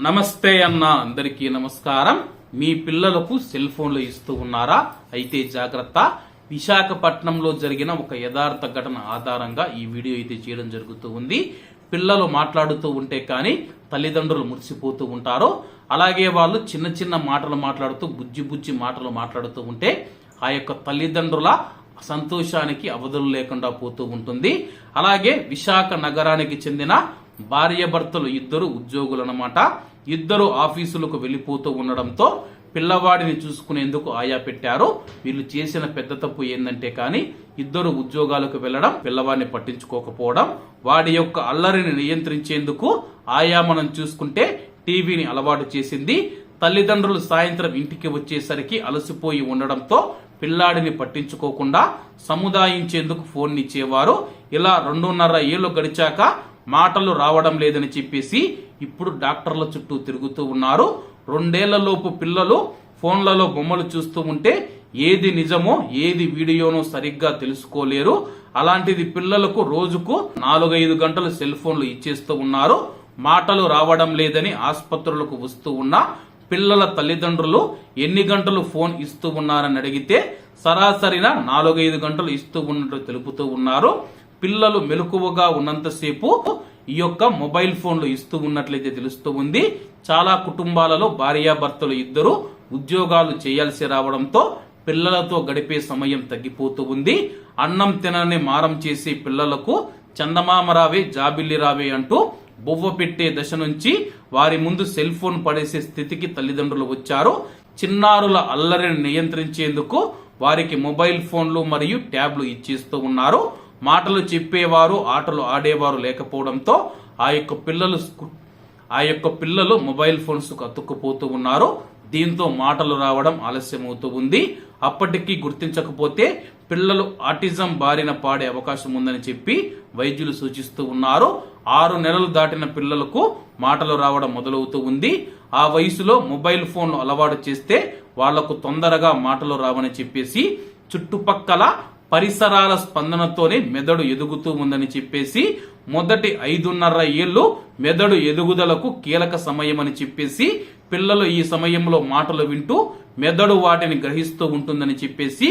నమస్తే అన్న అందరికీ నమస్కారం. మీ పిల్లలకు సెల్ ఫోన్లు ఇస్తూ ఉన్నారా? అయితే జాగ్రత్త. విశాఖపట్నంలో జరిగిన ఒక యథార్థ ఘటన ఆధారంగా ఈ వీడియో అయితే చేయడం జరుగుతూ ఉంది. పిల్లలు మాట్లాడుతూ ఉంటే కానీ తల్లిదండ్రులు మురిసిపోతూ ఉంటారు. అలాగే వాళ్ళు చిన్న చిన్న మాటలు మాట్లాడుతూ బుజ్జి బుజ్జి మాటలు మాట్లాడుతూ ఉంటే ఆ యొక్క తల్లిదండ్రుల సంతోషానికి అవధులు లేకుండా పోతూ ఉంటుంది. అలాగే విశాఖ నగరానికి చెందిన భార్యాభర్తలు ఇద్దరు ఉద్యోగులన్నమాట. ఇద్దరు ఆఫీసులకు వెళ్ళిపోతూ ఉండడంతో పిల్లవాడిని చూసుకునేందుకు ఆయా పెట్టారు. వీళ్ళు చేసిన పెద్ద తప్పు ఏందంటే కానీ ఇద్దరు ఉద్యోగాలకు వెళ్ళడం పిల్లవాడిని పట్టించుకోకపోవడం వాడి యొక్క అల్లరిని నియంత్రించేందుకు ఆయా మనం చూసుకుంటే టీవీని అలవాటు చేసింది. తల్లిదండ్రులు సాయంత్రం ఇంటికి వచ్చేసరికి అలసిపోయి ఉండడంతో పిల్లాడిని పట్టించుకోకుండా సముదాయించేందుకు ఫోన్ ఇచ్చేవారు. ఇలా రెండున్నర ఏళ్ళు గడిచాక మాటలు రావడం లేదని చెప్పేసి ఇప్పుడు డాక్టర్ల చుట్టూ తిరుగుతూ ఉన్నారు. రెండేళ్ళలోపు పిల్లలు ఫోన్లలో బొమ్మలు చూస్తూ ఉంటే ఏది నిజమో ఏది వీడియోనో సరిగ్గా తెలుసుకోలేరు. అలాంటిది పిల్లలకు రోజుకు నాలుగైదు గంటలు సెల్ ఫోన్లు ఇచ్చేస్తూ ఉన్నారు. మాటలు రావడం లేదని ఆసుపత్రులకు వస్తూ ఉన్నా పిల్లల తల్లిదండ్రులు ఎన్ని గంటలు ఫోన్ ఇస్తూ ఉన్నారని అడిగితే సరాసరిన నాలుగైదు గంటలు ఇస్తూ ఉన్నట్టు తెలుపుతూ ఉన్నారు. పిల్లలు మెలకువగా ఉన్నంతసేపు ఈ యొక్క మొబైల్ ఫోన్లు ఇస్తూ ఉన్నట్లయితే తెలుస్తూ ఉంది. చాలా కుటుంబాలలో భార్యాభర్తలు ఇద్దరు ఉద్యోగాలు చేయాల్సి రావడంతో పిల్లలతో గడిపే సమయం తగ్గిపోతూ ఉంది. అన్నం తినని మారం చేసే పిల్లలకు చందమామ రావే జాబిల్లి రావే అంటూ బొవ్వ పెట్టే దశ నుంచి వారి ముందు సెల్ ఫోన్ పడేసే స్థితికి తల్లిదండ్రులు వచ్చారు. చిన్నారుల అల్లరిని నియంత్రించేందుకు వారికి మొబైల్ ఫోన్లు మరియు ట్యాబ్లు ఇచ్చేస్తూ ఉన్నారు. మాటలు చెప్పేవారు ఆటలు ఆడేవారు లేకపోవడంతో ఆ యొక్క పిల్లలు ఆ యొక్క పిల్లలు మొబైల్ ఫోన్స్కు అతుక్కుపోతూ ఉన్నారు. దీంతో మాటలు రావడం ఆలస్యమవుతూ ఉంది. అప్పటికీ గుర్తించకపోతే పిల్లలు ఆటిజం బారిన పాడే అవకాశం ఉందని చెప్పి వైద్యులు సూచిస్తూ ఉన్నారు. ఆరు నెలలు దాటిన పిల్లలకు మాటలు రావడం మొదలవుతూ ఉంది. ఆ వయసులో మొబైల్ ఫోన్లు అలవాటు చేస్తే వాళ్ళకు తొందరగా మాటలు రావని చెప్పేసి చుట్టుపక్కల పరిసరాల స్పందనతోనే మెదడు ఎదుగుతూ ఉందని చెప్పేసి మొదటి ఐదున్నర ఏళ్ళు మెదడు ఎదుగుదలకు కీలక సమయం అని చెప్పేసి పిల్లలు ఈ సమయంలో మాటలు వింటూ మెదడు వాటిని గ్రహిస్తూ ఉంటుందని చెప్పేసి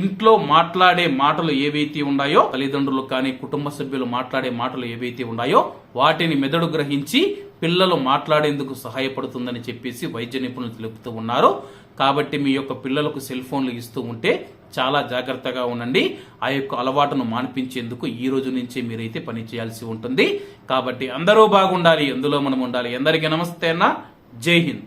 ఇంట్లో మాట్లాడే మాటలు ఏవైతే ఉన్నాయో తల్లిదండ్రులు కానీ కుటుంబ సభ్యులు మాట్లాడే మాటలు ఏవైతే ఉన్నాయో వాటిని మెదడు గ్రహించి పిల్లలు మాట్లాడేందుకు సహాయపడుతుందని చెప్పేసి వైద్య నిపుణులు తెలుపుతూ ఉన్నారు. కాబట్టి మీ యొక్క పిల్లలకు సెల్ ఫోన్లు ఇస్తూ ఉంటే చాలా జాగ్రత్తగా ఉండండి. ఆ యొక్క అలవాటును మాన్పించేందుకు ఈ రోజు నుంచే మీరైతే పని చేయాల్సి ఉంటుంది. కాబట్టి అందరూ బాగుండాలి. అందులో మనం ఉండాలి. అందరికీ నమస్తే అన్న. జై హింద్.